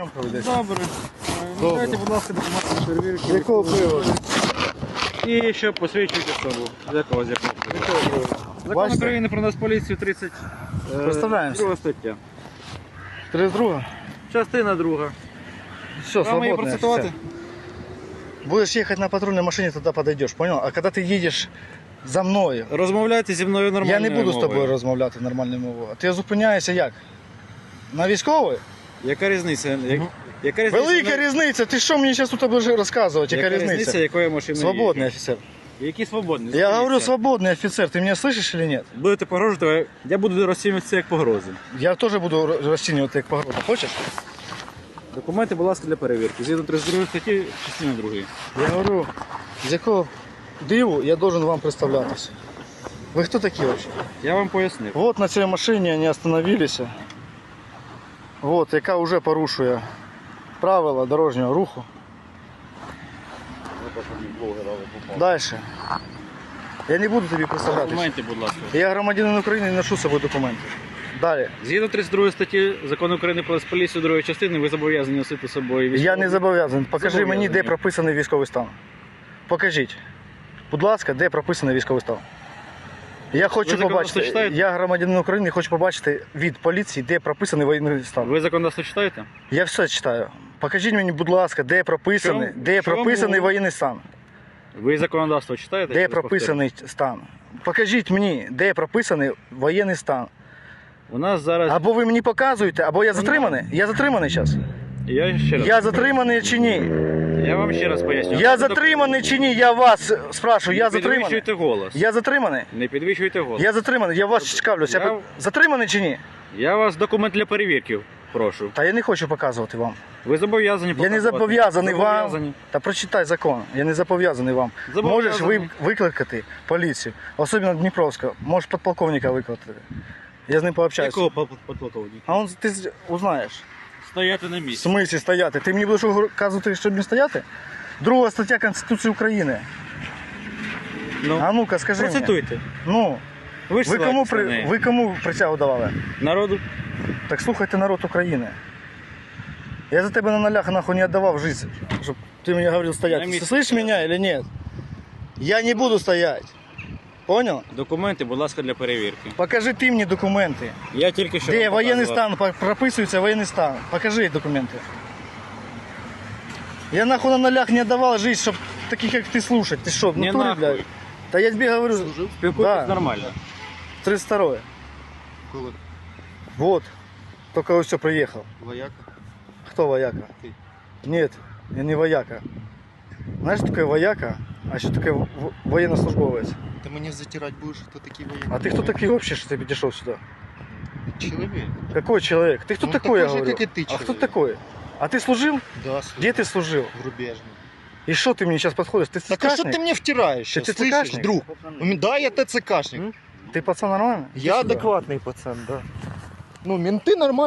Добре. Дайте, будь ласка, документи перевірки. Якого приводу? І що посвідчуйте особу. З якого з якого? Закон Бачите? України про нас поліцію 30. е, Представляємося. Друга стаття. 32. Частина друга. Все, Вам її свободно. процитувати? все. Будешь ехать на патрульной машине, тогда подойдешь, понял? А когда ты едешь за мною, Розмовляйте зі мною нормально. я не буду з тобою розмовляти нормальною мовою. А ти зупиняєшся як? На військовий? Яка різниця? Як- Яка різниця? Велика різниця. Ти що мені зараз тут будеш розказувати? Яка, Яка різниця? якою машиною Свободний офіцер. Які свободні? Я говорю свободний офіцер. Ти мене слышиш чи ні? Будете погрожувати, я буду розцінювати це як погрози. Я теж буду розцінювати як погрозу. Хочеш? Документи, будь ласка, для перевірки. Згідно 32 статті, частина 2. Я говорю, з якого диву я должен вам представлятися. Ви хто такі вообще? Я вам пояснив. Вот на цій машині вони остановилися. Вот, яка вже порушує правила дорожнього руху. Дальше. Я не буду тобі представлятися. Документи, будь ласка. Я громадянин України і ношу з собою документи. Далі. Згідно 32 статті Закону України про поліцію другої частини, ви зобов'язані носити з собою військову. Я не зобов'язаний. Покажи мені, де прописаний військовий стан. Покажіть. Будь ласка, де прописаний військовий стан. Я хочу законодавство побачити. читаєте? Я громадянин України, хочу побачити від поліції, де прописаний воєнний стан. Ви законодавство читаєте? Я все читаю. Покажіть мені, будь ласка, де прописаний, Чому? де Чому? прописаний воєнний стан. Ви законодавство читаєте? Де прописаний стан. Покажіть мені, де прописаний воєнний стан. У нас зараз. Або ви мені показуєте, або я затриманий. Я затриманий зараз. Я ще раз. Я затриманий чи ні? Я вам ще раз поясню. Я затриманий чи ні? Я вас спрашиваю, я Не затриманий. підвищуйте голос. Я затриманий. Не підвищуйте голос. Я затриманий, я вас цікавлюся. Я- Затриманий чи ні? Я вас документ для перевірки прошу. Та я не хочу показувати вам. Ви зобов'язані Я показувати. не зобов'язаний вам. Зобов'язані. Та прочитай закон. Я не зобов'язаний вам. Зобов'язаний. Можеш ви викликати поліцію, особливо Дніпровська, можеш підполковника викликати. Я з ним пообщаюся. Якого подполковника? А он ти з- узнаєш Стояти на В місці. смислі стояти? Ти мені будеш казати, щоб не стояти? Друга стаття Конституції України. Ну, А ну-ка, скажи мені. процитуйте. Ну, Ви ж ви кому, ссилаєтесь на при... неї. ви кому присягу давали? Народу. Так слухайте народ України. Я за тебе на нолях нахуй не отдавав жизнь, чтобы ты мне говорил стоять. На Ты месте слышишь стоять. меня или нет? Я не буду стоять. Понял? Документи, будь ласка, для перевірки. Покажи ты мне документы. Я тільки що. Где вам военный показував. стан, по- прописывается военный стан. Покажи документы. Я нахуй на нолях не отдавал жизнь, чтобы таких как ты слушать. Ты что, в Не натуре, нахуй. блядь? Да я тебе говорю, Спілкуйтесь Да. нормально. 32 Коли Вот. Только все приехал. вояка? Кто вояка? Ты. Нет, я не вояка. Знаешь, что такое вояка? А что такое в- военнослужбовец? Ти мені затирати будеш, хто такий вояк? А ты кто такой вообще, что ты пришел сюда? Чоловік. Какой человек? Ты кто Ну, такой, я такой же, говорю? как и ты, а кто человек. такой? А ты служил? Да, слухай. Где ты служил? Грубежний. И что ты мне сейчас подходишь? Ты Так а що ТЦКшник? ти мені втираєш? Ти щас, ТЦКшник? слышиш, друг? У мене- Да, я ТЦКшник. Ты пацан нормальный? Я Иди сюда. адекватний пацан, да. Ну, менти нормально.